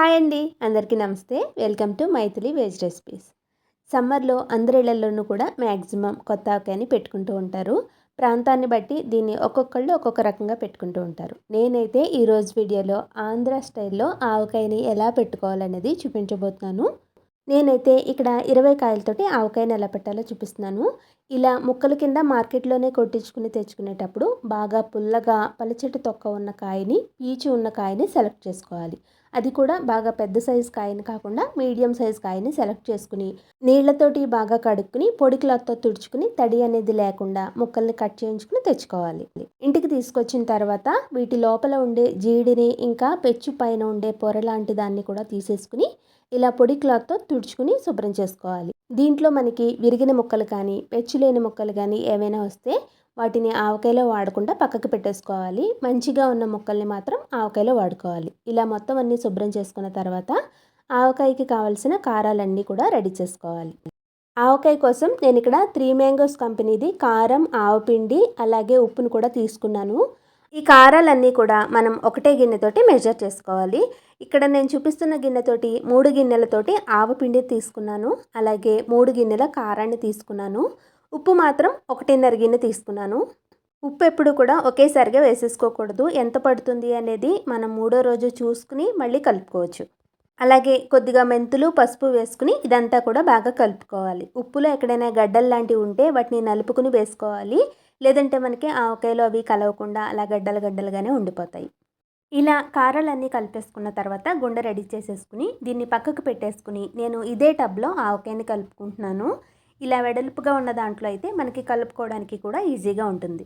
Hi అండి. అందరికీ నమస్తే. Welcome to Mythili veg recipes. సమ్మర్లో అందరి ఇళ్ళలోనూ కూడా మ్యాక్సిమం కొత్త ఆవకాయని పెట్టుకుంటూ ఉంటారు. ప్రాంతాన్ని బట్టి దీన్ని ఒక్కొక్కళ్ళు ఒక్కొక్క రకంగా పెట్టుకుంటూ ఉంటారు. నేనైతే ఈరోజు వీడియోలో ఆంధ్ర స్టైల్లో ఆవకాయని ఎలా పెట్టుకోవాలనేది చూపించబోతున్నాను. నేనైతే ఇక్కడ ఇరవై కాయలతోటి ఆవకాయను ఎలా పెట్టాలో చూపిస్తున్నాను. ఇలా ముక్కల కింద మార్కెట్లోనే కొట్టించుకుని తెచ్చుకునేటప్పుడు బాగా పుల్లగా పలచటి తొక్క ఉన్న కాయని పీచు ఉన్న కాయని సెలెక్ట్ చేసుకోవాలి. అది కూడా బాగా పెద్ద సైజు కాయని కాకుండా మీడియం సైజ్ కాయని సెలెక్ట్ చేసుకుని నీళ్ళతోటి బాగా కడుక్కుని పొడి క్లాత్తో తుడుచుకుని తడి అనేది లేకుండా ముక్కల్ని కట్ చేయించుకుని తెచ్చుకోవాలి. ఇంటికి తీసుకొచ్చిన తర్వాత వీటి లోపల ఉండే జీడిని ఇంకా పెచ్చు పైన ఉండే పొర లాంటి దాన్ని కూడా తీసేసుకుని ఇలా పొడి క్లాత్తో తుడుచుకుని శుభ్రం చేసుకోవాలి. దీంట్లో మనకి విరిగిన ముక్కలు కానీ పెచ్చు లేని ముక్కలు కానీ ఏమైనా వస్తే వాటిని ఆవకాయలో వాడకుండా పక్కకు పెట్టేసుకోవాలి. మంచిగా ఉన్న ముక్కల్ని మాత్రం ఆవకాయలో వాడుకోవాలి. ఇలా మొత్తం అన్నీ శుభ్రం చేసుకున్న తర్వాత ఆవకాయకి కావాల్సిన కారాలన్నీ కూడా రెడీ చేసుకోవాలి. ఆవకాయ కోసం నేను ఇక్కడ త్రీ మ్యాంగోస్ కంపెనీది కారం ఆవపిండి అలాగే ఉప్పును కూడా తీసుకున్నాను. ఈ కారాలన్నీ కూడా మనం ఒకటే గిన్నెతోటి మెజర్ చేసుకోవాలి. ఇక్కడ నేను చూపిస్తున్న గిన్నెతోటి మూడు గిన్నెలతోటి ఆవపిండి తీసుకున్నాను. అలాగే మూడు గిన్నెల కారాన్ని తీసుకున్నాను. ఉప్పు మాత్రం ఒకటిన్నర గిన్నె తీసుకున్నాను. ఉప్పు ఎప్పుడు కూడా ఒకేసారిగా వేసేసుకోకూడదు. ఎంత పడుతుంది అనేది మనం మూడో రోజు చూసుకుని మళ్ళీ కలుపుకోవచ్చు. అలాగే కొద్దిగా మెంతులు పసుపు వేసుకుని ఇదంతా కూడా బాగా కలుపుకోవాలి. ఉప్పులో ఎక్కడైనా గడ్డలు లాంటివి ఉంటే వాటిని నలుపుకుని వేసుకోవాలి. లేదంటే మనకి ఆవకాయలు అవి కలవకుండా అలా గడ్డలు గడ్డలుగానే ఉండిపోతాయి. ఇలా కారాలన్నీ కలిపేసుకున్న తర్వాత గుండె రెడీ చేసేసుకుని దీన్ని పక్కకు పెట్టేసుకుని నేను ఇదే టబ్లో ఆవకాయని కలుపుకుంటున్నాను. ఇలా వెడల్పుగా ఉన్న దాంట్లో అయితే మనకి కలుపుకోవడానికి కూడా ఈజీగా ఉంటుంది.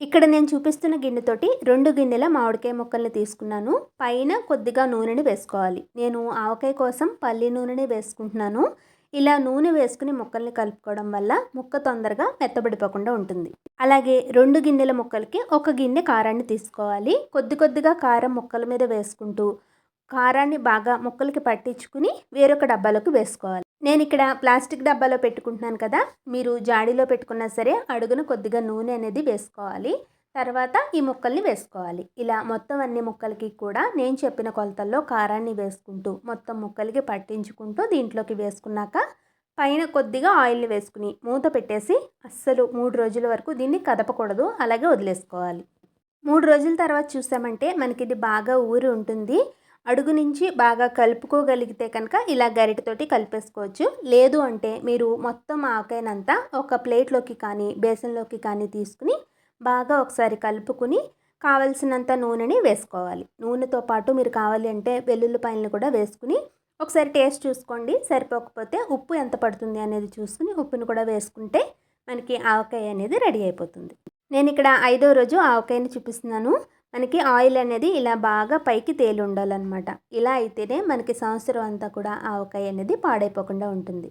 ఇక్కడ నేను చూపిస్తున్న గిన్నెతోటి రెండు గిన్నెల మామిడికాయ ముక్కల్ని తీసుకున్నాను. పైన కొద్దిగా నూనెని వేసుకోవాలి. నేను ఆవకాయ కోసం పల్లి నూనెని వేసుకుంటున్నాను. ఇలా నూనె వేసుకుని ముక్కల్ని కలుపుకోవడం వల్ల ముక్క తొందరగా మెత్తబడిపోకుండా ఉంటుంది. అలాగే రెండు గిన్నెల ముక్కలకి ఒక గిన్నె కారాన్ని తీసుకోవాలి. కొద్ది కొద్దిగా కారం ముక్కల మీద వేసుకుంటూ కారాన్ని బాగా ముక్కలకి పట్టించుకుని వేరొక డబ్బాలోకి వేసుకోవాలి. నేను ఇక్కడ ప్లాస్టిక్ డబ్బాలో పెట్టుకుంటున్నాను కదా. మీరు జాడీలో పెట్టుకున్నా సరే అడుగున కొద్దిగా నూనె అనేది వేసుకోవాలి. తర్వాత ఈ ముక్కల్ని వేసుకోవాలి. ఇలా మొత్తం అన్ని ముక్కలకి కూడా నేను చెప్పిన కొలతల్లో కారాన్ని వేసుకుంటూ మొత్తం ముక్కలకి పట్టించుకుంటూ దీంట్లోకి వేసుకున్నాక పైన కొద్దిగా ఆయిల్ని వేసుకుని మూత పెట్టేసి అస్సలు మూడు రోజుల వరకు దీన్ని కదపకూడదు అలాగే వదిలేసుకోవాలి. మూడు రోజుల తర్వాత చూసామంటే మనకి ఇది బాగా ఊరి ఉంటుంది. అడుగు నుంచి బాగా కలుపుకోగలిగితే కనుక ఇలా గరిటతోటి కలిపేసుకోవచ్చు. లేదు అంటే మీరు మొత్తం ఆకైనంతా ఒక ప్లేట్లోకి కానీ బేసన్లోకి కానీ తీసుకుని బాగా ఒకసారి కలుపుకుని కావలసినంత నూనెని వేసుకోవాలి. నూనెతో పాటు మీరు కావాలి అంటే వెల్లుల్లిపాయలను కూడా వేసుకుని ఒకసారి టేస్ట్ చూసుకోండి. సరిపోకపోతే ఉప్పు ఎంత పడుతుంది అనేది చూసుకుని ఉప్పును కూడా వేసుకుంటే మనకి ఆవకాయ అనేది రెడీ అయిపోతుంది. నేను ఇక్కడ ఐదో రోజు ఆవకాయని చూపిస్తున్నాను. మనకి ఆయిల్ అనేది ఇలా బాగా పైకి తేలి ఉండాలన్నమాట. ఇలా అయితేనే మనకి సంవత్సరం అంతా కూడా ఆవకాయ అనేది పాడైపోకుండా ఉంటుంది.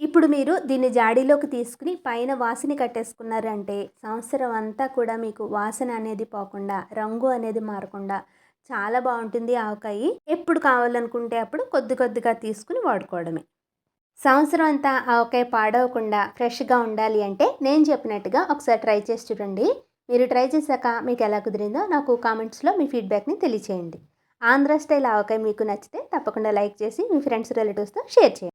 ఇప్పుడు మీరు దీన్ని జాడీలోకి తీసుకుని పైన వాసన కట్టేసుకున్నారంటే సంవత్సరం అంతా కూడా మీకు వాసన అనేది పోకుండా రంగు అనేది మారకుండా చాలా బాగుంటుంది ఆవకాయి. ఎప్పుడు కావాలనుకుంటే అప్పుడు కొద్ది కొద్దిగా తీసుకుని వాడుకోవడమే. సంవత్సరం అంతా ఆవకాయ పాడవకుండా ఫ్రెష్గా ఉండాలి అంటే నేను చెప్పినట్టుగా ఒకసారి ట్రై చేసి చూడండి. మీరు ట్రై చేశాక మీకు ఎలా కుదిరిందో నాకు కామెంట్స్లో మీ ఫీడ్బ్యాక్ని తెలియచేయండి. ఆంధ్ర స్టైల్ ఆవకాయ మీకు నచ్చితే తప్పకుండా లైక్ చేసి మీ ఫ్రెండ్స్ రిలేటివ్స్తో షేర్ చేయండి.